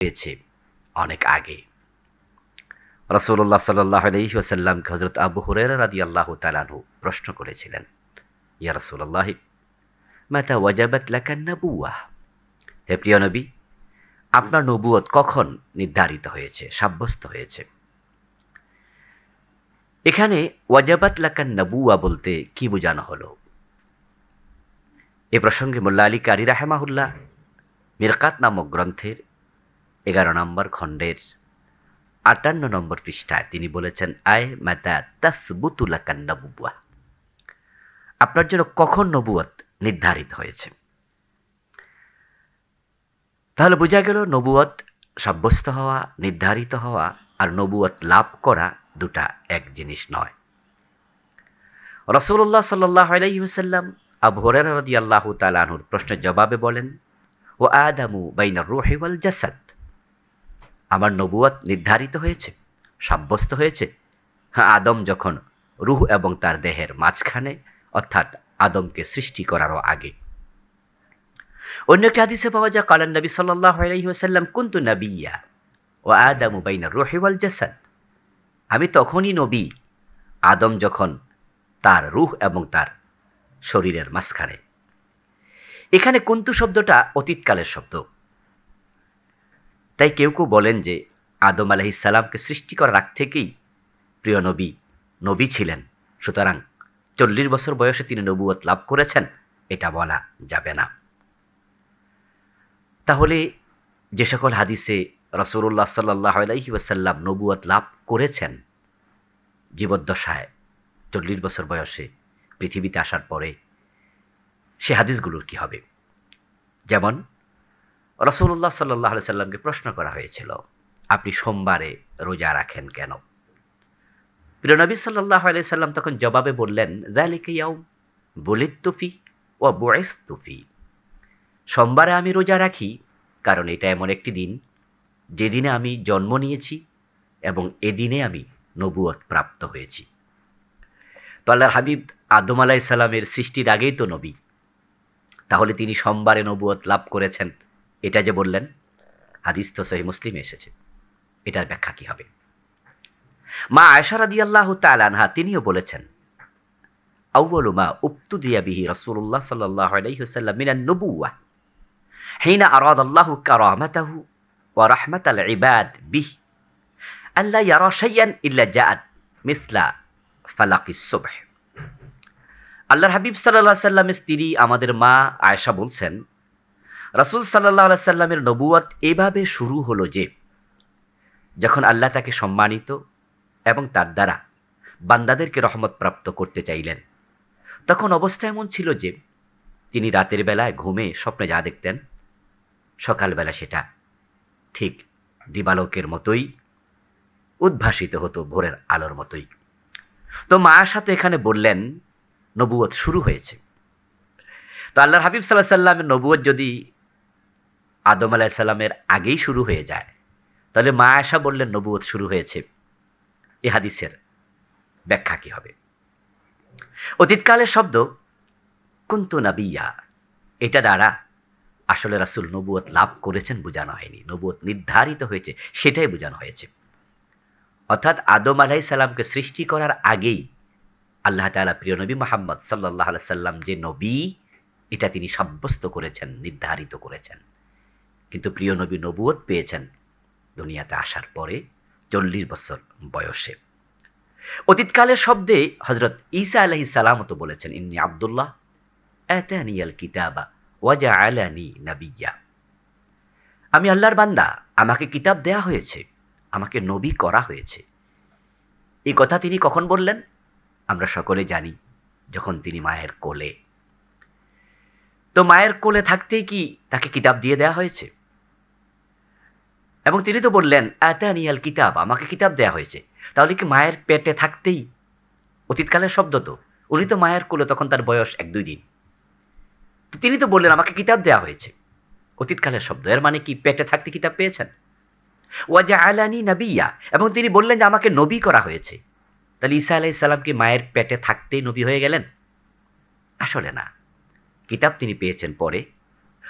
পেয়েছে অনেক আগে। রসুল্লাহ সাল্লাহ আলহি ওসাল্লামকে হজরত আবু হুরের রাদি আল্লাহ তালানহু প্রশ্ন করেছিলেন, ইয়া রসুল্লাহ মাতা ওয়াজাবাত লাকান নবুয়া হে প্রিয় নবী, আপনার নবুয়ত কখন নির্ধারিত হয়েছে, সাব্যস্ত হয়েছে? এখানে ওয়াজাবাত লাকান নবুয়া বলতে কি বোঝানো হলো? এ প্রসঙ্গে মোল্লা আলী কারি রাহেমাহুল্লাহ মিরকাত নামক গ্রন্থের এগারো নম্বর খণ্ডের আটান্ন নম্বর পৃষ্ঠায় তিনি বলেছেন, আয় মাতা তাসবুতুলাকান নবুয়া আপনার জন্য কখন নবুয়ত নির্ধারিত হয়েছে? তাহলে বোঝা গেল নবুয়ত সাব্যস্ত হওয়া, নির্ধারিত হওয়া আর নবুয়ত লাভ করা দুটা এক জিনিস নয়। রসুল্লাহ সাল্লাহ আলাইসাল্লাম রদি আল্লাহ তালাহুর প্রশ্নের জবাবে বলেন ও আদামু বাইনা রোহেওয়াল জাসাদ। আমার নবুয়ত নির্ধারিত হয়েছে, সাব্যস্ত হয়েছে। হ্যাঁ আদম যখন রুহ এবং তার দেহের মাঝখানে, অর্থাৎ আদমকে সৃষ্টি করারও আগে। অন্য একটি পাওয়া যায় কালান নবী সাল্লাহ কুন্তু নবিয়া ও আদামু বাইনা রোহেওয়াল জাসাদ। আমি তখনই নবী। আদম যখন তার রুহ এবং তার শরীরের মাঝখানে। এখানে কুন্তু শব্দটা অতীতকালের শব্দ। তাই কেউ কেউ বলেন যে আদম আলহিসাল্লামকে সৃষ্টি করার আগ থেকেই প্রিয় নবী নবী ছিলেন। সুতরাং চল্লিশ বছর বয়সে তিনি নবুয়ত লাভ করেছেন, এটা বলা যাবে না। তাহলে যে সকল হাদিসে রসুল্লাহ সাল্লাহ আলাইহি ওয়াসাল্লাম নবুয়ত লাভ করেছেন, জীবদ্দশায় চল্লিশ বছর বয়সে পৃথিবীতে আসার পরে সে হাদিসগুলোর কি হবে? যেমন রসুল্লাহ সাল্লাহ সাল্লামকে প্রশ্ন করা হয়েছিল, আপনি সোমবারে রোজা রাখেন কেন? প্রিয় নবী সাল্লাহ সাল্লাম তখন জবাবে বললেন জালিকে ইয়াও বলিত তুফি ও বয়েস তুফি সোমবারে আমি রোজা রাখি, কারণ এটা এমন একটি দিন যেদিনে আমি জন্ম নিয়েছি এবং এদিনে আমি নবুয়ত প্রাপ্ত হয়েছি। তো আল্লাহর হাবিব আদম আলাহ সাল্লামের সৃষ্টির আগেই তো নবী। তাহলে তিনি সোমবারে নবুয়ত লাভ করেছেন। এটা যে বললেন, হাদিস তো সহি মুসলিমে এসেছে। এটার ব্যাখ্যা কি হবে? মা আয়সারাদি আল্লাহ তালানহা তিনিও বলেছেন আউ্বলু মা উক্তু দিয়া রসুল্লাহ সাল্লাহ আলাইসাল্লাম নবুয়া আরাদ আল্লাহ কারামাতাহু ওয়া রাহমাত আল ইবাদ বিহ আল্লাহ ইয়ারা ইল্লা জাআত মিসলা সুবহ। আল্লাহর হাবিব সাল্লাহ সাল্লামের স্ত্রী আমাদের মা আয়েশা বলছেন রাসুল সাল্লাহ সাল্লামের নবুয়াত এভাবে শুরু হলো যে, যখন আল্লাহ তাকে সম্মানিত এবং তার দ্বারা বান্দাদেরকে রহমত প্রাপ্ত করতে চাইলেন, তখন অবস্থা এমন ছিল যে, তিনি রাতের বেলায় ঘুমে স্বপ্নে যা দেখতেন, সকালবেলা সেটা ঠিক দিবালোকের মতোই উদ্ভাসিত হতো ভোরের আলোর মতোই। তো মায়ের সাথে এখানে বললেন নবুয়ত শুরু হয়েছে। তো আল্লাহর হাবিব সাল্লাহ সাল্লামের নবুয়ত যদি আদম আলাহ সাল্লামের আগেই শুরু হয়ে যায়। তাহলে মা আয়সা বললেন নবুয়ত শুরু হয়েছে। এ হাদিসের ব্যাখ্যা কী হবে? অতীতকালের শব্দ, কুন্তু নাবিয়া। এটা দ্বারা আসলে রাসুল নবুয়ত লাভ করেছেন বোঝানো হয়নি। নবুয়ত নির্ধারিত হয়েছে, সেটাই বোঝানো হয়েছে। অর্থাৎ আদম আলাহি সাল্লামকে সৃষ্টি করার আগেই আল্লাহ তালা প্রিয় নবী মোহাম্মদ সাল্লাহ সাল্লাম যে নবী, এটা তিনি সাব্যস্ত করেছেন, নির্ধারিত করেছেন। কিন্তু প্রিয় নবী নবুয়ত পেয়েছেন দুনিয়াতে আসার পরে চল্লিশ বছর বয়সে। অতীতকালের শব্দে হজরত ঈসা আলহি সালামতো বলেছেন, ইন্নি আবদুল্লাহ এতানিয়াল কিতাবা ওয়াজা আলানি নাবিয়া আমি আল্লাহর বান্দা, আমাকে কিতাব দেয়া হয়েছে, আমাকে নবী করা হয়েছে। এই কথা তিনি কখন বললেন? আমরা সকলে জানি, যখন তিনি মায়ের কোলে। তো মায়ের কোলে থাকতেই কি তাকে কিতাব দিয়ে দেয়া হয়েছে? এবং তিনি তো বললেন আতানিয়াল কিতাব, আমাকে কিতাব দেয়া হয়েছে। তাহলে কি মায়ের পেটে থাকতেই? অতীতকালের শব্দ তো। উনি তো মায়ের কোলে তখন তার বয়স এক দুই দিন। তো তিনি তো বললেন, আমাকে কিতাব দেয়া হয়েছে। অতীতকালের শব্দ, এর মানে কি? পেটে থাকতে কিতাব পেয়েছেন? ওয়াজা আলানি নবিয়া। এবং তিনি বললেন যে, আমাকে নবী করা হয়েছে। তাহলে ঈসা আলাহ ইসলামকে মায়ের পেটে থাকতেই নবী হয়ে গেলেন? আসলে না। কিতাব তিনি পেয়েছেন পরে,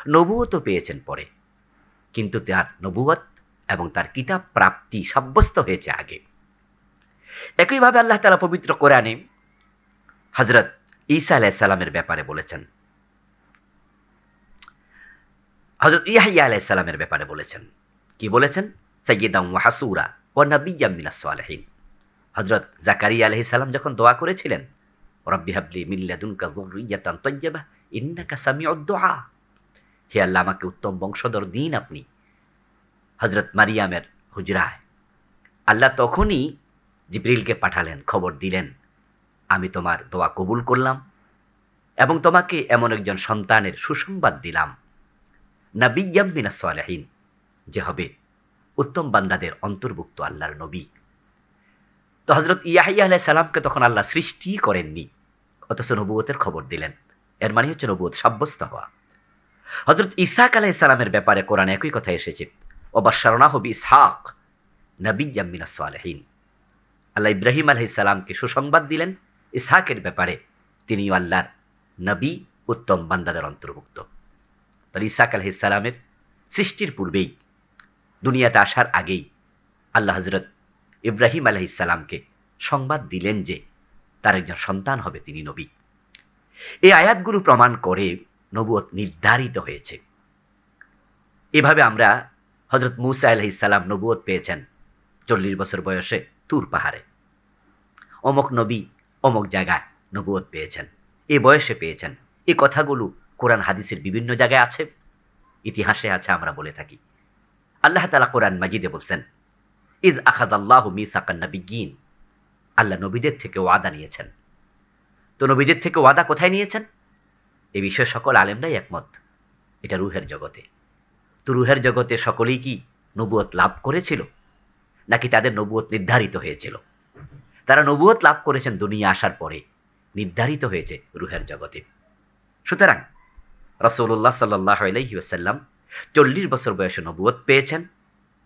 নবুয়তও পেয়েছেন পরে। কিন্তু তার নবুয়ত এবং তার কিতাব প্রাপ্তি সাব্যস্ত হয়েছে আগে। একইভাবে আল্লাহ তালা পবিত্র কোরআনে হজরত ঈসা আলাইসাল্লামের ব্যাপারে বলেছেন। হজরত ইয়াহিয়া আলাইসাল্লামের ব্যাপারে বলেছেন। কি বলেছেন? সৈয়দাম ওয়াহাসুরা ও নবিয়াম মিনাসলেহীন হজরত জাকারিয়া আলহি সাল্লাম যখন দোয়া করেছিলেন, রব্বি হাবলি মিল্লাদুনকা যুররিয়াতান তাইয়্যিবা ইন্নাকা সামিউদ দুআ হে আল্লাহ, আমাকে উত্তম বংশধর দিন আপনি। হজরত মারিয়ামের হুজরায়। আল্লাহ তখনই জিব্রিলকে পাঠালেন, খবর দিলেন, আমি তোমার দোয়া কবুল করলাম এবং তোমাকে এমন একজন সন্তানের সুসংবাদ দিলাম। নাবিয়াম সালেহীন, যে হবে উত্তম বান্দাদের অন্তর্ভুক্ত আল্লাহর নবী। তো হজরত ইয়াহিয়া আলাহ সালামকে তখন আল্লাহ সৃষ্টি করেননি, অথচ নবুয়তের খবর দিলেন। এর মানে হচ্ছে নবুয়ত সাব্যস্ত হওয়া। হজরত ইসাক আলাহ সালামের ব্যাপারে কোরআন একই কথা এসেছে। অবাসারণা হবি ইসহাক নবিয়াম মিনা সালেহীন আল্লাহ ইব্রাহিম আলহিসাল্লামকে সুসংবাদ দিলেন ইসহাকের ব্যাপারে। তিনিও আল্লাহর নবী, উত্তম বান্দাদের অন্তর্ভুক্ত। তাহলে ইসাক আলহিসাল্লামের সৃষ্টির পূর্বেই, দুনিয়াতে আসার আগেই আল্লাহ হজরত ইব্রাহিম আলহিসাল্লামকে সংবাদ দিলেন যে তার একজন সন্তান হবে, তিনি নবী। এই আয়াতগুলো প্রমাণ করে নবুয়ত নির্ধারিত হয়েছে। এভাবে আমরা হজরত মুসা আলহিসাল্লাম নবুয়ত পেয়েছেন চল্লিশ বছর বয়সে তুর পাহাড়ে। অমক নবী অমক জায়গায় নবুয়ত পেয়েছেন, এ বয়সে পেয়েছেন। এ কথাগুলো কোরআন হাদিসের বিভিন্ন জায়গায় আছে, ইতিহাসে আছে, আমরা বলে থাকি। আল্লাহ তালা কোরআন মাজিদে বলছেন ইজ আখাদ আল্লাহ মিসাকান নবীন আল্লাহ নবীদের থেকে ওয়াদা নিয়েছেন। তো নবীদের থেকে ওয়াদা কোথায় নিয়েছেন? এ বিষয়ে সকল আলেমরাই একমত, এটা রুহের জগতে। রুহের জগতে সকলেই কি নবুয়ত লাভ করেছিল? নাকি তাদের নবুয়ত নির্ধারিত হয়েছিল? তারা নবুয়ত লাভ করেছেন দুনিয়া আসার পরে, নির্ধারিত হয়েছে রুহের জগতে। সুতরাং রসৌল্লাহ সাল্লাহ চল্লিশ বছর বয়সে নবুয়ত পেয়েছেন।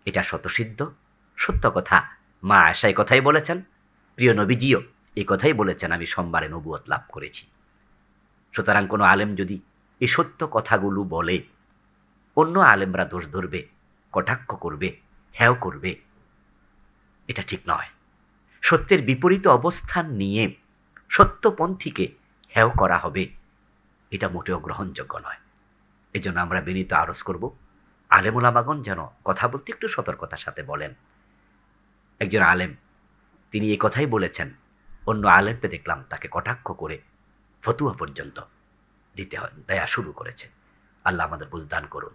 এটা শতসিদ্ধ সত্য কথা। মা আশাই কথাই বলেছেন। প্রিয় নবীজিও এই কথাই বলেছেন, আমি সোমবারে নবুয়ত লাভ করেছি। সুতরাং কোনো আলেম যদি এই সত্য কথাগুলো বলে অন্য আলেমরা দোষ ধরবে, কটাক্ষ করবে হ্যাও করবে। এটা ঠিক নয়। সত্যের বিপরীত অবস্থান নিয়ে সত্যপন্থীকে হ্যাও করা হবে, এটা মোটেও গ্রহণযোগ্য নয়। এজন্য আমরা বিনীত আরজ করব আলেমুলামাগন যেন কথা বলতে একটু সতর্কতার সাথে বলেন। একজন আলেম, তিনি এই কথাই বলেছেন, অন্য আলেমকে দেখলাম তাকে কটাক্ষ করে ফতুয়া পর্যন্ত দিতে হয়, দেয়া শুরু করেছে। আল্লাহ আমাদের বুঝদান করুন।